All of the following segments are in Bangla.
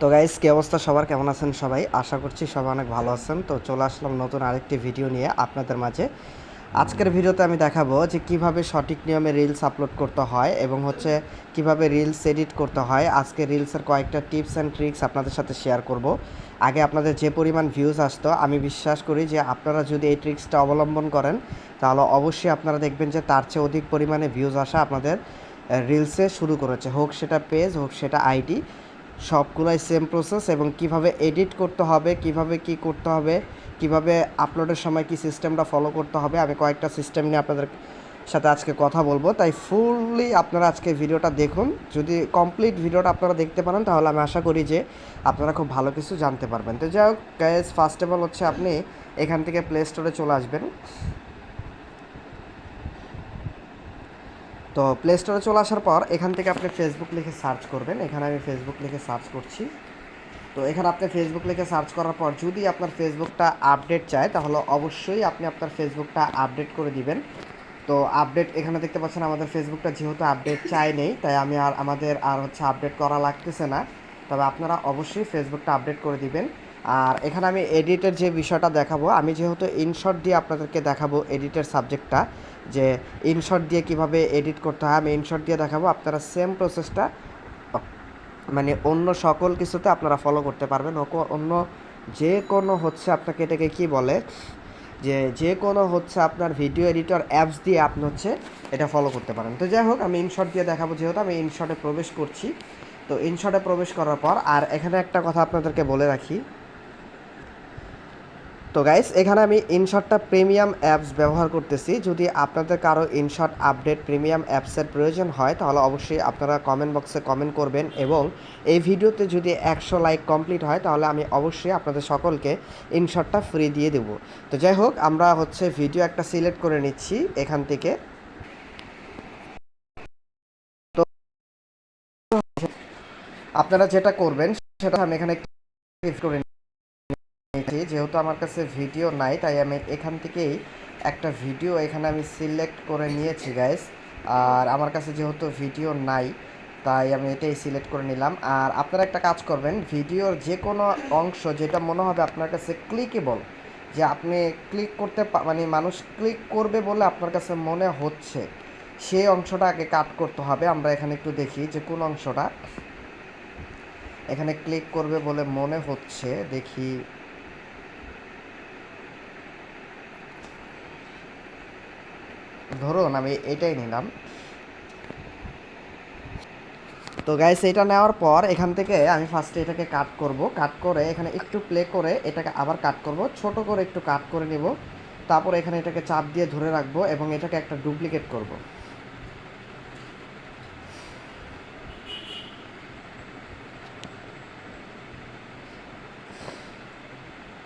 তো গাইস কি অবস্থা? সবার কেমন আছেন সবাই? আশা করছি সবাই অনেক ভালো আছেন। তো চলে আসলাম নতুন আরেকটি ভিডিও নিয়ে আপনাদের মাঝে। আজকের ভিডিওতে আমি দেখাবো যে কীভাবে সঠিক নিয়মে রিলস আপলোড করতে হয় এবং হচ্ছে কীভাবে রিলস এডিট করতে হয়। আজকে রিলসের কয়েকটা টিপস অ্যান্ড ট্রিক্স আপনাদের সাথে শেয়ার করব। আগে আপনাদের যে পরিমাণ ভিউজ আসতো, আমি বিশ্বাস করি যে আপনারা যদি এই ট্রিক্সটা অবলম্বন করেন, তাহলে অবশ্যই আপনারা দেখবেন যে তার চেয়ে অধিক পরিমাণে ভিউজ আসা আপনাদের রিলসে শুরু করেছে। হোক সেটা পেজ হোক সেটা আইডি সবগুলাই সেম প্রসেস এবং কীভাবে এডিট করতে হবে, কীভাবে কি করতে হবে, কীভাবে আপলোডের সময় কি সিস্টেমটা ফলো করতে হবে, আমি কয়েকটা সিস্টেম নিয়ে আপনাদের সাথে আজকে কথা বলব। তাই ফুললি আপনারা আজকে ভিডিওটা দেখুন। যদি কমপ্লিট ভিডিওটা আপনারা দেখতে পারেন, তাহলে আমি আশা করি যে আপনারা খুব ভালো কিছু জানতে পারবেন। তো যাই হোক গ্যাস ফার্স্ট অফ অল হচ্ছে আপনি এখান থেকে প্লে স্টোরে চলে আসবেন। তো প্লে স্টোরে চলে আসার পর এখান থেকে আপনি ফেসবুক লিখে সার্চ করবেন। এখানে আমি ফেসবুক লিখে সার্চ করছি। তো এখানে আপনি ফেসবুক লিখে সার্চ করার পর যদি আপনার ফেসবুকটা আপডেট চায়, তাহলে অবশ্যই আপনি আপনার ফেসবুকটা আপডেট করে দিবেন। তো আপডেট এখানে দেখতে পাচ্ছেন আমাদের ফেসবুকটা যেহেতু আপডেট চাই নেই, তাই আমি আর আমাদের আর হচ্ছে আপডেট করা লাগতেছে না। তবে আপনারা অবশ্যই ফেসবুকটা আপডেট করে দিবেন। আর এখানে আমি এডিটের যে বিষয়টা দেখাবো, আমি যেহেতু ইনশর্ট দিয়ে আপনাদেরকে দেখাবো এডিটের সাবজেক্টটা যে ইনশর্ট দিয়ে কীভাবে এডিট করতে হয়, আমি ইনশর্ট দিয়ে দেখাবো। আপনারা সেম প্রসেসটা মানে অন্য সকল কিছুতে আপনারা ফলো করতে পারবেন। অন্য যে কোনো হচ্ছে আপনাকে এটাকে কি বলে? যে যে কোনো হচ্ছে আপনার ভিডিও এডিটর অ্যাপস দিয়ে আপনি হচ্ছে এটা ফলো করতে পারেন। তো যাই হোক, আমি ইনশর্ট দিয়ে দেখাবো যেহেতু আমি ইনশর্টে প্রবেশ করছি। তো ইনশর্টে প্রবেশ করার পর, আর এখানে একটা কথা আপনাদেরকে বলে রাখি। তো গাইস এখানে আমি ইনশটটা প্রিমিয়াম অ্যাপস ব্যবহার করতেছি। যদি আপনাদের কারও ইনশট আপডেট প্রিমিয়াম অ্যাপসের প্রয়োজন হয়, তাহলে অবশ্যই আপনারা কমেন্ট বক্সে কমেন্ট করবেন এবং এই ভিডিওতে যদি একশো লাইক কমপ্লিট হয়, তাহলে আমি অবশ্যই আপনাদের সকলকে ইনশটটা ফ্রি দিয়ে দেবো। তো যাই হোক, আমরা হচ্ছে ভিডিও একটা সিলেক্ট করে নিচ্ছি এখান থেকে। তো আপনারা যেটা করবেন, সেটা আমি এখানে করে যেহেতু আমার কাছে ভিডিও নাই, তাই আমি এখান থেকেই একটা ভিডিও এখানে আমি সিলেক্ট করে নিয়েছি গাইস আর আমার কাছে যেহেতু ভিডিও নাই, তাই আমি এটাই সিলেক্ট করে নিলাম। আর আপনারা একটা কাজ করবেন, ভিডিওর যে কোনো অংশ যেটা মনে হবে আপনার কাছে ক্লিকেবল যে আপনি ক্লিক করতে মানে মানুষ ক্লিক করবে বলে আপনার কাছে মনে হচ্ছে, সেই অংশটা আগে কাট করতে হবে। আমরা এখানে একটু দেখি যে কোন অংশটা। এখানে ক্লিক করবে বলে মনে হচ্ছে, দেখি। ধরুন আমি এটাই নিলাম। তো গাইস এটা নেওয়ার পর এখান থেকে আমি ফার্স্টে এটাকে কাট করব। কাট করে এখানে একটু প্লে করে এটাকে আবার কাট করব। ছোট করে একটু কাট করে নিব। তারপর এখানে এটাকে চাপ দিয়ে ধরে রাখব এবং এটাকে একটা ডুপ্লিকেট করব।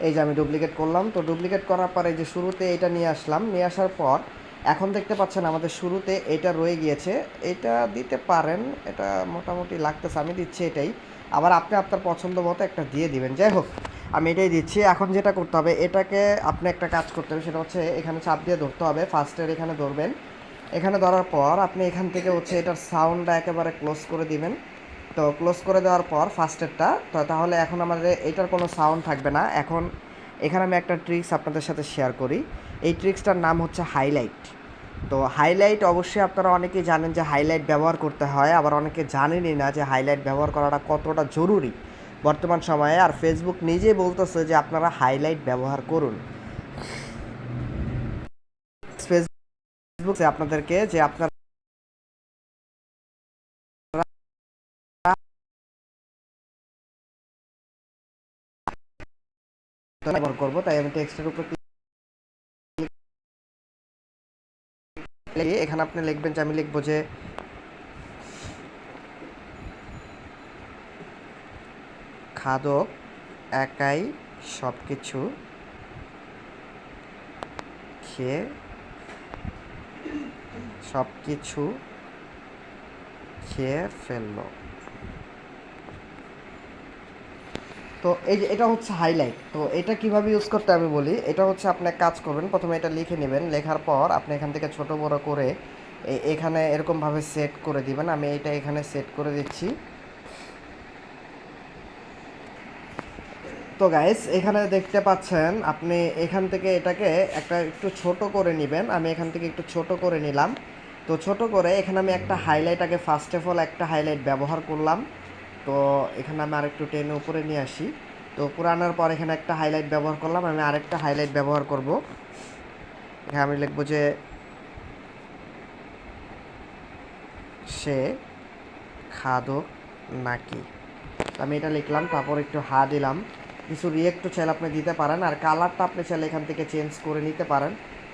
এই যে আমি ডুপ্লিকেট করলাম। তো ডুপ্লিকেট করার পরে এই যে শুরুতে এটা নিয়ে আসলাম। নিয়ে আসার পর এখন দেখতে পাচ্ছেন আমাদের শুরুতে এটা রয়ে গিয়েছে। এটা দিতে পারেন, এটা মোটামুটি লাগতেছে, আমি দিচ্ছি এটাই। আবার আপনি আপনার পছন্দ মতো একটা দিয়ে দিবেন, যাই হোক, আমি এটাই দিচ্ছি। এখন যেটা করতে হবে, এটাকে আপনি একটা কাজ করতে হবে, সেটা হচ্ছে এখানে চাপ দিয়ে ধরতে হবে। ফার্স্টের এখানে ধরবেন। এখানে ধরার পর আপনি এখান থেকে হচ্ছে এটার সাউন্ডটা একেবারে ক্লোজ করে দিবেন। তো ক্লোজ করে দেওয়ার পর ফার্স্টেরটা তো তাহলে এখন আমাদের এটার কোনো সাউন্ড থাকবে না। এখন এখানে আমি একটা ট্রিক্স আপনাদের সাথে শেয়ার করি। এই ট্রিক্সটার নাম হচ্ছে হাইলাইট। তো হাইলাইট অবশ্যই আপনারা অনেকেই জানেন যে হাইলাইট ব্যবহার করতে হয়, আবার অনেকে জানেনই না যে হাইলাইট ব্যবহার করাটা কতটা জরুরি। বর্তমান সময়ে আর ফেসবুক নিজেই বলতেছে যে আপনারা হাইলাইট ব্যবহার করুন। ফেসবুকে আপনাদেরকে যে আপনার করব, তাই আমি টেক্সটের উপর এখানে আপনি লিখবেন যে আমি লিখব যে খাদক একাই সব কিছু খেয়ে সব কিছু খেয়ে ফেলল। তো এই যে, এটা হচ্ছে হাইলাইট তো এটা কীভাবে ইউজ করতে আমি বলি? এটা হচ্ছে আপনি কাজ করবেন, প্রথমে এটা লিখে নেবেন। লেখার পর আপনি এখান থেকে ছোট বড় করে এখানে এরকমভাবে সেট করে দিবেন। আমি এটা এখানে সেট করে দিচ্ছি। তো গাইস এখানে দেখতে পাচ্ছেন, আপনি এখান থেকে এটাকে একটা একটু ছোট করে নেবেন। আমি এখান থেকে একটু ছোট করে নিলাম। তো ছোট করে এখানে আমি একটা হাইলাইট আগে ফার্স্ট অফ অল একটা হাইলাইট ব্যবহার করলাম। তো এখানে আমি আরেকটু টেনে উপরে নিয়ে আসি। তো উপরে আনার পর এখানে একটা হাইলাইট ব্যবহার করলাম, আমি আরেকটা হাইলাইট ব্যবহার করব। এখানে আমি লিখব যে, সে খাদক নাকি? আমি এটা লিখলাম, তারপর একটু হা দিলাম। কিছু রিয়েক্টও চাইলে আপনি দিতে পারেন, আর কালারটা আপনি চাইলে এখান থেকে চেঞ্জ করে নিতে পারেন।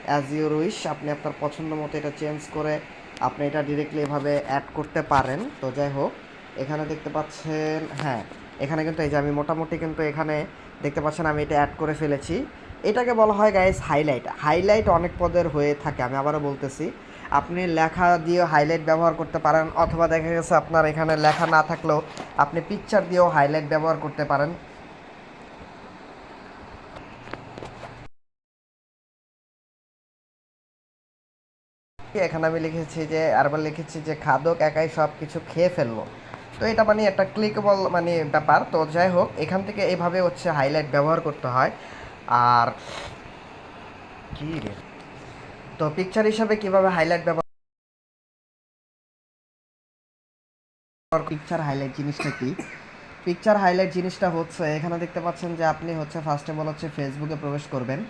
অ্যাজ ইউর উইশ আপনি আপনার পছন্দ মতো এটা চেঞ্জ করে আপনি এটা ডিরেক্টলি এভাবে অ্যাড করতে পারেন। তো যাই হোক এখানে দেখতে পাচ্ছেন হ্যাঁ এখানে কিন্তু এই যে আমি মোটামুটি কিন্তু এখানে দেখতে পাচ্ছেন আমি এটা অ্যাড করে ফেলেছি। এটাকে বলা হয় গাইস হাইলাইট হাইলাইট অনেক পদের হয়ে থাকে, আমি আবারও বলতেছি। আপনি লেখা দিয়ে হাইলাইট ব্যবহার করতে পারেন, অথবা দেখা গেছে আপনার এখানে লেখা না থাকলেও আপনি পিকচার দিয়েও হাইলাইট ব্যবহার করতে পারেন। এখানে আমি লিখেছি যে, আরবার লিখেছি যে, খাদক একাই সব কিছু খেয়ে ফেলল। তো এটা মানে একটা ক্লিকেবল মানে ব্যাপার। তো যাই হোক এখান থেকে এইভাবে হচ্ছে হাইলাইট ব্যবহার করতে হয়। আর কি রে? তো পিকচার হিসাবে কীভাবে হাইলাইট ব্যবহার পিকচার হাইলাইট জিনিসটা কি? পিকচার হাইলাইট জিনিসটা হচ্ছে, এখানে দেখতে পাচ্ছেন যে আপনি হচ্ছে ফার্স্টে বলা হচ্ছে ফেসবুকে প্রবেশ করবেন।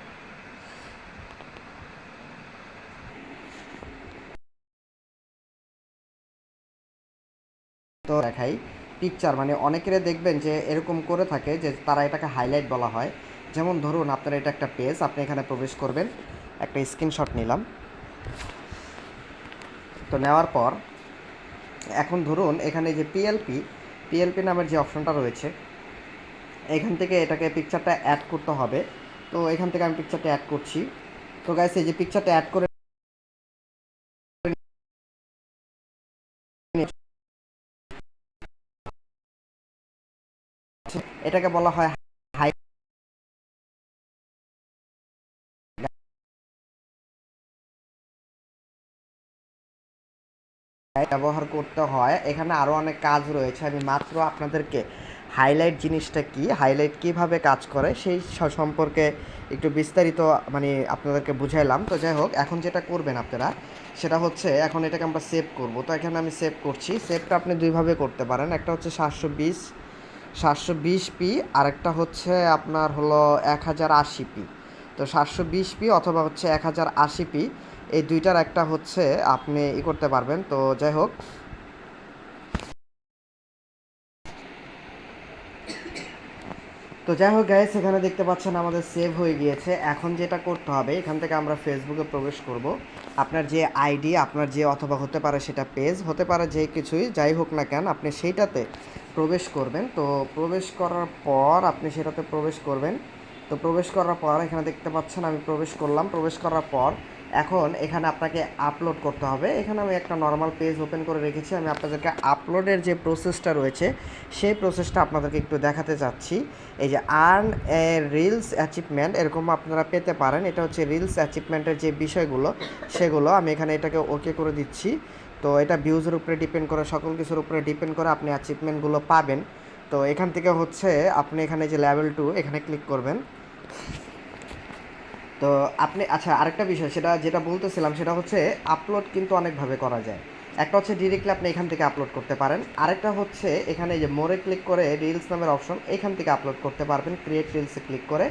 দেখাই। পিকচার মানে অনেকেরে দেখবেন যে এরকম করে থাকে যে তারা এটাকে হাইলাইট বলা হয়। যেমন ধরুন আপনার এটা একটা পেজ আপনি এখানে প্রবেশ করবেন, একটা স্ক্রিনশট নিলাম। তো নেওয়ার পর, এখন ধরুন এখানে যে পিএলপি পিএলপি নামের যে অপশনটা রয়েছে, এখান থেকে এটাকে পিকচারটা অ্যাড করতে হবে। তো এখান থেকে আমি পিকচারটা অ্যাড করছি। তো গাইস এই যে পিকচারটা অ্যাড করে এটাকে বলা হয় ব্যবহার করতে হয়। এখানে আরও অনেক কাজ রয়েছে। আমি মাত্র আপনাদেরকে হাইলাইট জিনিসটা কি, হাইলাইট কীভাবে কাজ করে সেই সম্পর্কে একটু বিস্তারিত মানে আপনাদেরকে বুঝাইলাম। তো যাই হোক, এখন যেটা করবেন আপনারা, সেটা হচ্ছে এখন এটাকে আমরা সেভ করব। তো এখানে আমি সেভ করছি। সেভটা আপনি দুইভাবে করতে পারেন। একটা হচ্ছে সাতশো বিশ সাতশো বিশ পি, আরেকটা হচ্ছে আপনার হলো এক হাজার আশি পি। তো সাতশো বিশ পি অথবা হচ্ছে এক হাজার আশি পি, এই দুইটার একটা হচ্ছে আপনি ই করতে পারবেন। তো যাই হোক। তো যাই হোক গাইস এখানে দেখতে পাচ্ছেন আমাদের সেভ হয়ে গিয়েছে। এখন যেটা করতে হবে, এখান থেকে আমরা ফেসবুকে প্রবেশ করব। আপনার যে আইডি আপনার যে অথবা হতে পারে সেটা পেজ হতে পারে যে কিছুই, যাই হোক না কেন, আপনি সেইটাতে প্রবেশ করবেন। তো প্রবেশ করার পর আপনি সেটাতে প্রবেশ করবেন। তো প্রবেশ করার পর এখানে দেখতে পাচ্ছেন আমি প্রবেশ করলাম। প্রবেশ করার পর এখন এখানে আপনাকে আপলোড করতে হবে। এখানে আমি একটা নর্মাল পেজ ওপেন করে রেখেছি। আমি আপনাদেরকে আপলোডের যে প্রসেসটা রয়েছে, সেই প্রসেসটা আপনাদেরকে একটু দেখাতে চাচ্ছি। এই যে আর্ন এ রিলস অ্যাচিভমেন্ট এরকম আপনারা পেতে পারেন। এটা হচ্ছে রিলস অ্যাচিভমেন্টের যে বিষয়গুলো, সেগুলো আমি এখানে এটাকে ওকে করে দিচ্ছি। তো এটা ভিউজের উপরে ডিপেন্ড করে, সকল কিছুর উপরে ডিপেন্ড করে আপনি অ্যাচিভমেন্টগুলো পাবেন। তো এখান থেকে হচ্ছে আপনি এখানে যে লেভেল টু এখানে ক্লিক করবেন। তো আপনি আচ্ছা আরেকটা বিষয়, সেটা যেটা বলতেছিলাম, সেটা হচ্ছে আপলোড কিন্তু অনেকভাবে করা যায়। একটা হচ্ছে ডিরেক্টলি আপনি এখান থেকে আপলোড করতে পারেন। আরেকটা হচ্ছে এখানে যে মোরে ক্লিক করে রিলস নামের অপশন এখান থেকে আপলোড করতে পারবেন ক্রিয়েট রিলসে ক্লিক করে।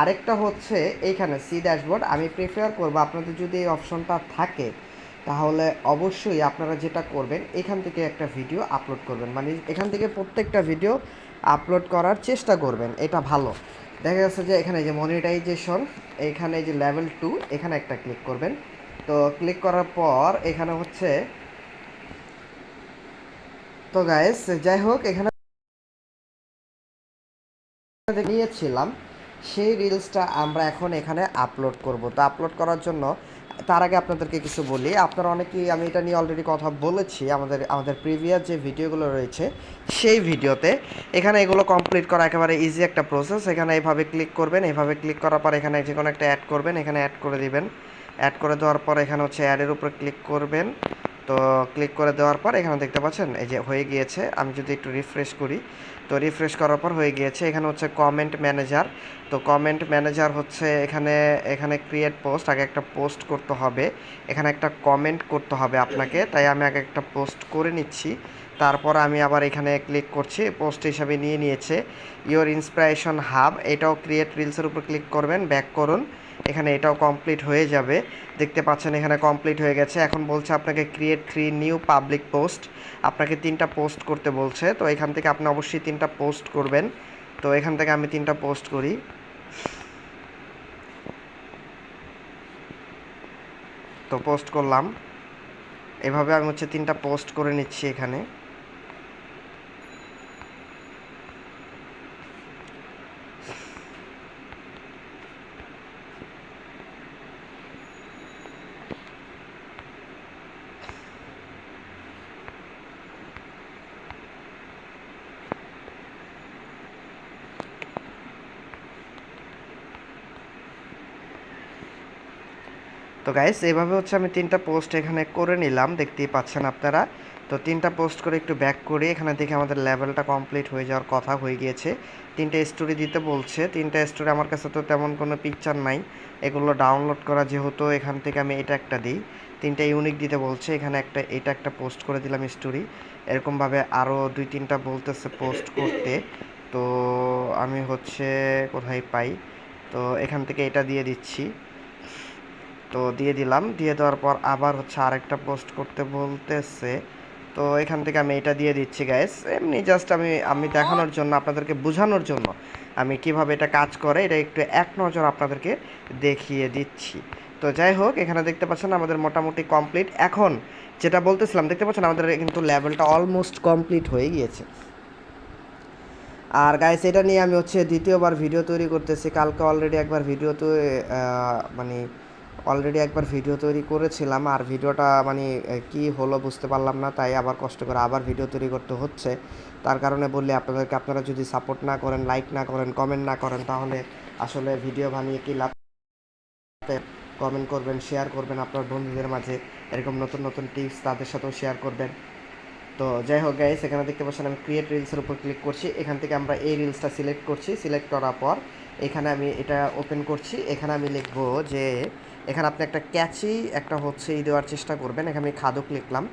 আরেকটা হচ্ছে এইখানে সি ড্যাশবোর্ড আমি প্রিফেয়ার করব আপনাদের যদি এই অপশনটা থাকে তাহলে অবশ্যই আপনারা যেটা করবেন, এখান থেকে একটা ভিডিও আপলোড করবেন। মানে এখান থেকে প্রত্যেকটা ভিডিও আপলোড করার চেষ্টা করবেন, এটা ভালো। দেখা যাচ্ছে যে এখানে যে মনিটাইজেশন এখানে যে লেভেল টু এখানে একটা ক্লিক করবেন। তো ক্লিক করার পর এখানে হচ্ছে, তো গাইস যাই হোক, এখানে নিয়েছিলাম সেই রিলসটা আমরা এখন এখানে আপলোড করব। তো আপলোড করার জন্য তার আগে আপনাদেরকে কিছু বলি। আপনারা অনেকেই, আমি এটা নিয়ে অলরেডি কথা বলেছি, আমাদের আমাদের প্রিভিয়াস যে ভিডিওগুলো রয়েছে, সেই ভিডিওতে এখানে এগুলো কমপ্লিট করা একেবারে ইজি একটা প্রসেস এখানে এইভাবে ক্লিক করবেন এইভাবে ক্লিক করার পর এখানে যে কোনো একটা অ্যাড করবেন, এখানে অ্যাড করে দিবেন। অ্যাড করে দেওয়ার পর এখানে হচ্ছে অ্যাডের উপর ক্লিক করবেন। তো ক্লিক করে দেওয়ার পর এখানে দেখতে পাচ্ছেন, এই যে হয়ে গিয়েছে। আমি যদি একটু রিফ্রেশ করি, তো রিফ্রেশ করার পর হয়ে গিয়েছে। এখানে হচ্ছে কমেন্ট ম্যানেজার তো কমেন্ট ম্যানেজার হচ্ছে এখানে এখানে ক্রিয়েট পোস্ট আগে একটা পোস্ট করতে হবে। এখানে একটা কমেন্ট করতে হবে আপনাকে। তাই আমি আগে একটা পোস্ট করে নিচ্ছি। তারপর আমি আবার এখানে ক্লিক করছি। পোস্ট হিসাবে নিয়ে নিয়েছে। ইওর ইন্সপিরেশন হাব এটাও ক্রিয়েট রিলসের উপর ক্লিক করবেন ব্যাক করুন। এখানে এটাও কমপ্লিট হয়ে যাবে। দেখতে পাচ্ছেন এখানে কমপ্লিট হয়ে গেছে। এখন বলছে আপনাকে create three new public post আপনাকে তিনটা পোস্ট করতে বলছে। তো এখান থেকে আপনি অবশ্যই তিনটা পোস্ট করবেন। তো এখান থেকে আমি তিনটা পোস্ট করি। তো পোস্ট করলাম। এভাবে আমি হচ্ছে তিনটা পোস্ট করে নিচ্ছি এখানে। তো গাইস এভাবে হচ্ছে আমি তিনটা পোস্ট এখানে করে নিলাম, দেখতেই পাচ্ছেন আপনারা। তো তিনটা পোস্ট করে একটু ব্যাক করে, এখানে দেখে আমাদের লেভেলটা কমপ্লিট হয়ে যাওয়ার কথা হয়ে গিয়েছে। তিনটা স্টোরি দিতে বলছে, তিনটা স্টোরি আমার কাছে তো তেমন কোনো পিকচার নাই। এগুলো ডাউনলোড করা যেহেতু, এখান থেকে আমি এটা একটা দিই। তিনটা ইউনিক দিতে বলছে, এখানে একটা, এটা একটা পোস্ট করে দিলাম স্টোরি এরকমভাবে আরও দুই তিনটা বলতেছে পোস্ট করতে। তো আমি হচ্ছে কোথায় পাই? তো এখান থেকে এটা দিয়ে দিচ্ছি। তো দিয়ে দিলাম। দিয়ে দেওয়ার পর আবার হচ্ছে আরেকটা পোস্ট করতে বলতেছে। তো এখান থেকে আমি এটা দিয়ে দিচ্ছি গ্যাস এমনি জাস্ট আমি আমি দেখানোর জন্য, আপনাদেরকে বোঝানোর জন্য আমি কীভাবে এটা কাজ করে, এটা একটু এক নজর আপনাদেরকে দেখিয়ে দিচ্ছি। তো যাই হোক, এখানে দেখতে পাচ্ছেন আমাদের মোটামুটি কমপ্লিট এখন যেটা বলতেছিলাম, দেখতে পাচ্ছেন আমাদের কিন্তু লেভেলটা অলমোস্ট কমপ্লিট হয়ে গিয়েছে। আর গাইস এটা নিয়ে আমি হচ্ছে দ্বিতীয়বার ভিডিও তৈরি করতেছি। কালকে অলরেডি একবার ভিডিও তো মানে অলরেডি একবার ভিডিও তৈরি করেছিলাম, আর ভিডিওটা মানে কি হলো বুঝতে পারলাম না, তাই আবার কষ্ট করে আবার ভিডিও তৈরি করতে হচ্ছে। তার কারণে বললে আপনাদেরকে, আপনারা যদি সাপোর্ট না করেন লাইক না করেন কমেন্ট না করেন, তাহলে আসলে ভিডিও বানিয়ে কি লাভ? কমেন্ট করবেন শেয়ার করবেন আপনার বন্ধুদের মাঝে, এরকম নতুন নতুন টিপস তাদের সাথেও শেয়ার করবেন। তো যাই হোক গাইস এখানে দেখতে পাচ্ছেন আমি ক্রিয়েট রিলসের উপর ক্লিক করছি। এখান থেকে আমরা এই রিলসটা সিলেক্ট করছি। সিলেক্ট করার পর এখানে আমি এটা ওপেন করছি। এখানে আমি লিখব যে এখানে আপনি একটা ক্যাচি, একটা হচ্ছে ই দেওয়ার চেষ্টা করবেন। এখানে আমি খাদক লিখলাম।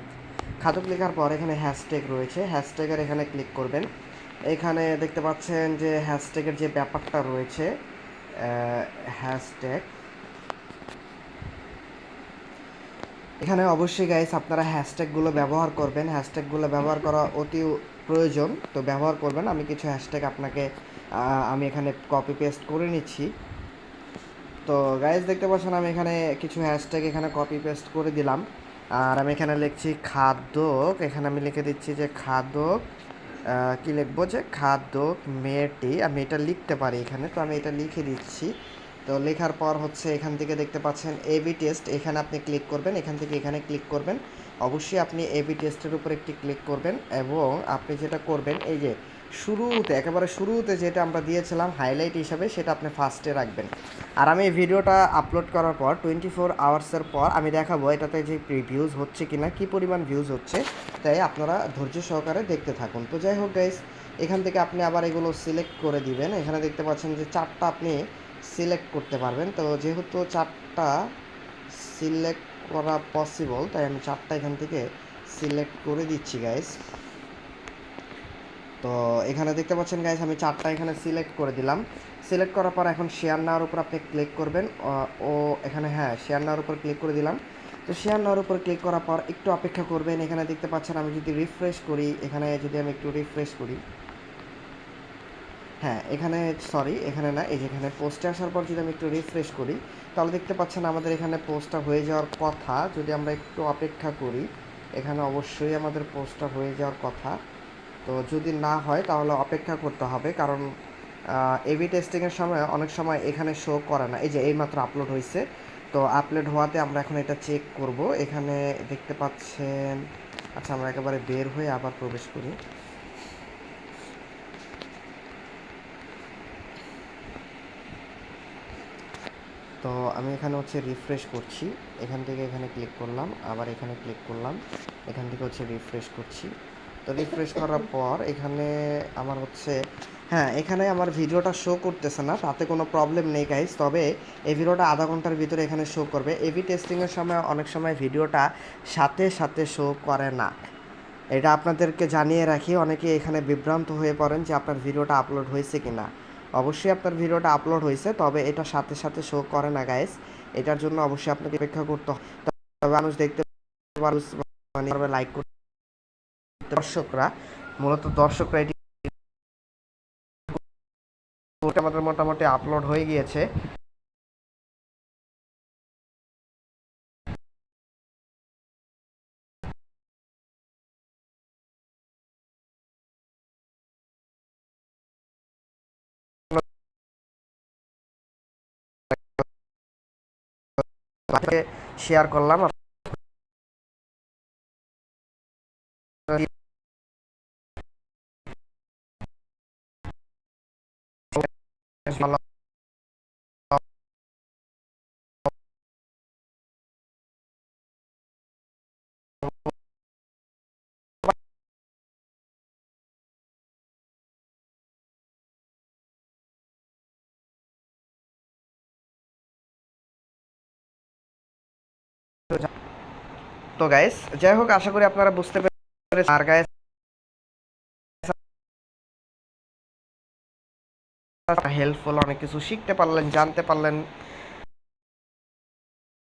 খাদক লেখার পর এখানে হ্যাশট্যাগ রয়েছে। হ্যাশট্যাগের এখানে ক্লিক করবেন। এখানে দেখতে পাচ্ছেন যে হ্যাশট্যাগের যে ব্যাপারটা রয়েছে হ্যাশট্যাগ এখানে অবশ্যই গাইস আপনারা হ্যাশট্যাগুলো ব্যবহার করবেন। হ্যাশট্যাগুলো ব্যবহার করা অতি প্রয়োজন। তো ব্যবহার করবেন। আমি কিছু হ্যাশট্যাগ আপনাকে আমি এখানে কপি পেস্ট করে নিচ্ছি। তো গাইজ দেখতে পাচ্ছেন আমি এখানে কিছু হ্যাশট্যাগ এখানে কপি পেস্ট করে দিলাম। আর আমি এখানে লিখছি খাদ্যক এখানে আমি লিখে দিচ্ছি যে খাদ্যক কি লিখব যে খাদ্যক মেয়েটি। আমি এটা লিখতে পারি এখানে, তো আমি এটা লিখে দিচ্ছি। তো লেখার পর হচ্ছে এখান থেকে দেখতে পাচ্ছেন এবি টেস্ট এখানে আপনি ক্লিক করবেন, এখান থেকে এখানে ক্লিক করবেন। অবশ্যই আপনি এবি টেস্টের উপর একটি ক্লিক করবেন এবং আপনি যেটা করবেন, এই যে শুরুতে, একেবারে শুরুতে যেটা আমরা দিয়েছিলাম হাইলাইট হিসাবে, সেটা আপনি ফার্স্টে রাখবেন। আর আমি এই ভিডিওটা আপলোড করার পর টোয়েন্টি ফোর আওয়ার্সের পর, আমি দেখাবো এটাতে যে ভিউজ হচ্ছে কি না কী পরিমাণ ভিউজ হচ্ছে, তাই আপনারা ধৈর্য সহকারে দেখতে থাকুন। তো যাই হোক গাইস এখান থেকে আপনি আবার এগুলো সিলেক্ট করে দিবেন। এখানে দেখতে পাচ্ছেন যে চারটা আপনি সিলেক্ট করতে পারবেন। তো যেহেতু চারটা সিলেক্ট করা পসিবল তাই আমি চারটা এখান থেকে সিলেক্ট করে দিচ্ছি গাইস তো এখানে দেখতে পাচ্ছেন গাইস আমি চারটা এখানে সিলেক্ট করে দিলাম। সিলেক্ট করার পর এখন শেয়ার নেওয়ার উপর আপনি ক্লিক করবেন। ও এখানে হ্যাঁ শেয়ার নেওয়ার উপর ক্লিক করে দিলাম। তো শেয়ার নেওয়ার উপর ক্লিক করার পর একটু অপেক্ষা করবেন। এখানে দেখতে পাচ্ছেন, আমি যদি রিফ্রেশ করি, এখানে যদি আমি একটু রিফ্রেশ করি। হ্যাঁ এখানে সরি এখানে না, এই যেখানে পোস্টে আসার পর যদি আমি একটু রিফ্রেশ করি, তাহলে দেখতে পাচ্ছেন আমাদের এখানে পোস্টটা হয়ে যাওয়ার কথা। যদি আমরা একটু অপেক্ষা করি, এখানে অবশ্যই আমাদের পোস্টটা হয়ে যাওয়ার কথা। তো যদি না হয় তাহলে অপেক্ষা করতে হবে, কারণ এবি টেস্টিংয়ের সময় অনেক সময় এখানে শো করে না। এই যে এইমাত্র আপলোড হয়েছে তো আপলোড হওয়াতে আমরা এখন এটা চেক করব। এখানে দেখতে পাচ্ছেন আচ্ছা আমরা একেবারে বের হয়ে আবার প্রবেশ করি। তো আমি এখানে হচ্ছে রিফ্রেশ করছি। এখান থেকে এখানে ক্লিক করলাম, আবার এখানে ক্লিক করলাম। এখান থেকে হচ্ছে রিফ্রেশ করছি। তো রিফ্রেশ করার পর এখানে আমার হচ্ছে হ্যাঁ এখানে আমার ভিডিওটা শো করতেছে না, তাতে কোনো প্রবলেম নেই গাইস তবে এই ভিডিওটা আধা ঘণ্টার ভিতরে এখানে শো করবে। এবি টেস্টিংয়ের সময় অনেক সময় ভিডিওটা সাথে সাথে শো করে না। এটা আপনাদেরকে জানিয়ে রাখি, অনেকে এখানে বিভ্রান্ত হয়ে পড়েন যে আপনার ভিডিওটা আপলোড হয়েছে কি না অবশ্যই আপনার ভিডিওটা আপলোড হয়েছে, তবে এটা সাথে সাথে শো করে না গাইস এটার জন্য অবশ্যই আপনাকে অপেক্ষা করতে হবে তবে মানুষ দেখতে মানে লাইক করতে দর্শকরা মূলত দর্শকরা এটি আমাদের মোটামুটি আপলোড হয়ে গিয়েছে। শেয়ার করলাম। তো গাইস যাই হোক আশা করি আপনারা বুঝতে পেরেছেন। আর গাইস হেল্পফুল অনেক কিছু শিখতে পারলেন, জানতে পারলেন।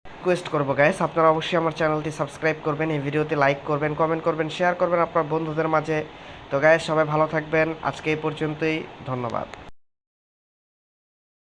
রিকোয়েস্ট করব গাইস আপনারা অবশ্যই আমার চ্যানেলটি সাবস্ক্রাইব করবেন, এই ভিডিওতে লাইক করবেন কমেন্ট করবেন শেয়ার করবেন আপনার বন্ধুদের মাঝে। তো গাইস সবাই ভালো থাকবেন। আজকে এই পর্যন্তই। ধন্যবাদ।